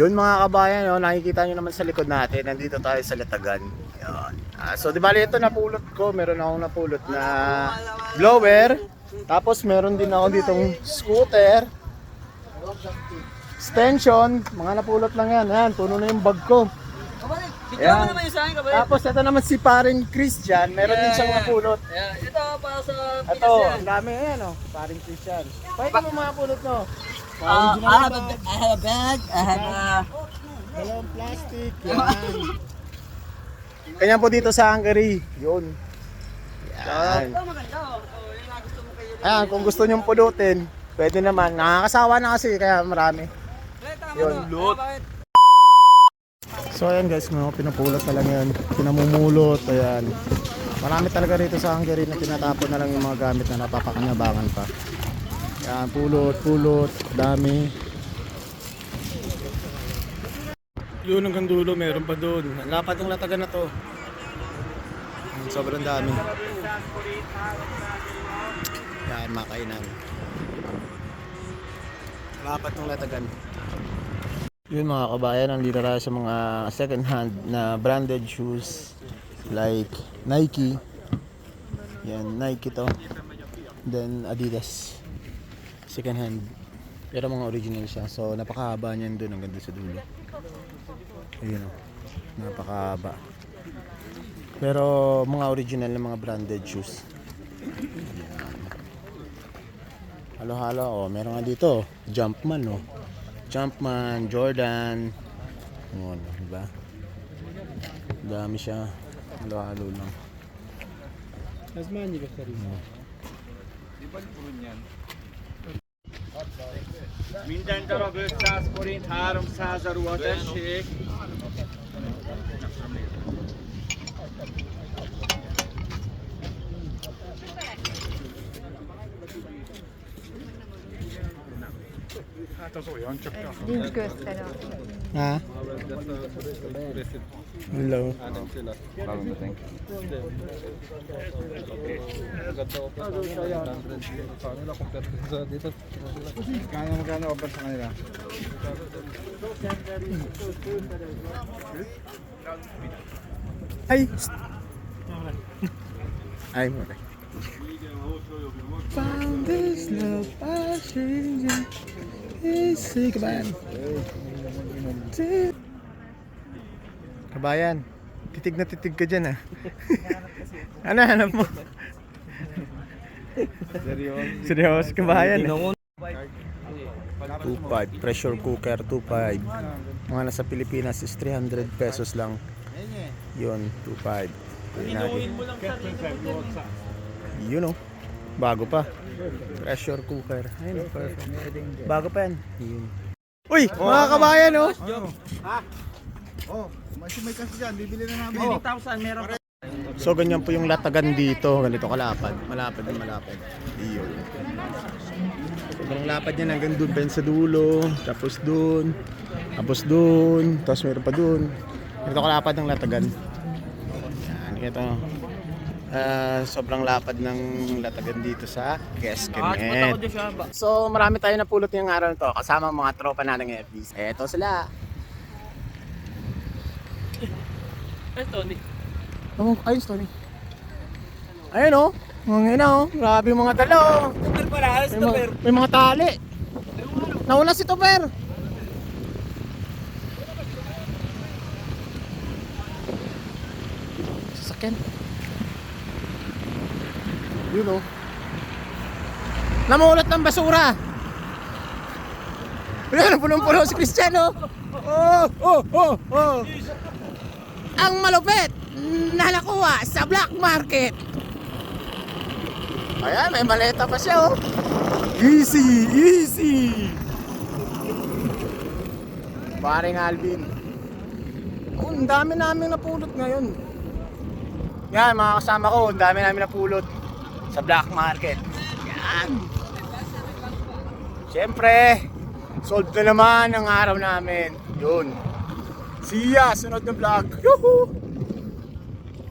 Yun mga kabayan, no, nakikita nyo naman sa likod natin, nandito tayo sa Latagan. Yun. Ah, so di bali ito napulot ko, meron akong napulot na blower. Tapos meron din ako ditong scooter. Extension, mga napulot lang yan. Ayan, puno na yung bag ko. Bigyan mo naman yung sa akin, kabalik. Tapos ito naman si paring Christian, meron din siyang napulot. Ayan, ito para sa Ito, Pinas yan. ang dami ayan oh, paring Christian. Pakita mo mga pulot mo. Ah, Original I have a I have a bag, I have a... Dalawang plastic. Yan. Kanya po dito sa Hungary. Yun. Yan. Ayan, kung gusto nyong pulutin, pwede naman. Nakakasawa na kasi kaya marami. Yun. no. Bakit? So ayan guys, mga pinupulot na lang yan. Pinamumulot, ayan. Marami talaga rito sa Hungary na tinatapon na lang yung mga gamit na napapakanabangan pa. Ayan, pulot, pulot, dami. Yun hanggang dulo, meron pa doon. Lapad ng latagan na to. Sobrang dami. Yan, makainan. Lapad ng latagan. Yun mga kabayan, nandito tayo sa mga second hand na branded shoes like Nike. Yan, Nike to. Then Adidas. Second hand. Pero mga original siya. So napakahaba niyan doon hanggang doon sa dulo. Ayun o. Napakahaba. Pero mga original na mga branded shoes. Yan. Halo-halo. Oh, meron nga dito. Jumpman oh. Jumpman, Jordan. Ano, di ba? Dami siya. Halo-halo lang. Minden darab 500 forint, 300 a ruha, tessék. Hát az olyan, csak Nincs Hello. Anim sila. Bagong dating. Found this passion. It's sick, man. Hey. Kabayan, titig na titig ka dyan ah. ano hanap mo? Seryoso. Seryoso kabayan eh. 2.5, pressure cooker 2.5. Mga nasa Pilipinas is 300 pesos lang. Yun, 2.5. Pwede natin. Yun oh. Bago pa. Pressure cooker. Ayun, perfect. Bago pa yan. Yun. Uy, mga kabayan oh. Oh, mas may kasi dyan, bibili na namin. 1,000 meron ka. So ganyan po yung latagan dito, ganito kalapad. Malapad na malapad. Iyon. Sobrang lapad niya hanggang doon pa yun sa dulo, tapos doon, tapos doon, tapos meron pa doon. Ganito kalapad ng latagan. Yan, ito. Ah, sobrang lapad ng latagan dito sa Keskenet. So marami tayo napulot ngayong araw na to kasama ang mga tropa na ng FBs. Eto sila. Eh, Tony. Oh, ayun, Tony. Ayun oh. Mga ina oh. Grabe yung mga dala oh. Super pala, alas May mga, may mga tali. Nauna si Toper. Sasakyan. Yun oh. Namulot ng basura. Wala punong-puno si Cristiano. Oh, oh, oh, oh. Ang malupit na nakuha sa black market. Ayan, may maleta pa siya oh. Easy, easy. Paring Alvin. Oh, ang dami namin napulot ngayon. Yan, mga kasama ko, ang dami namin napulot sa black market. Yan. Siyempre, solved na naman ang araw namin. Yun. See ya, sunod na vlog. Yuhu!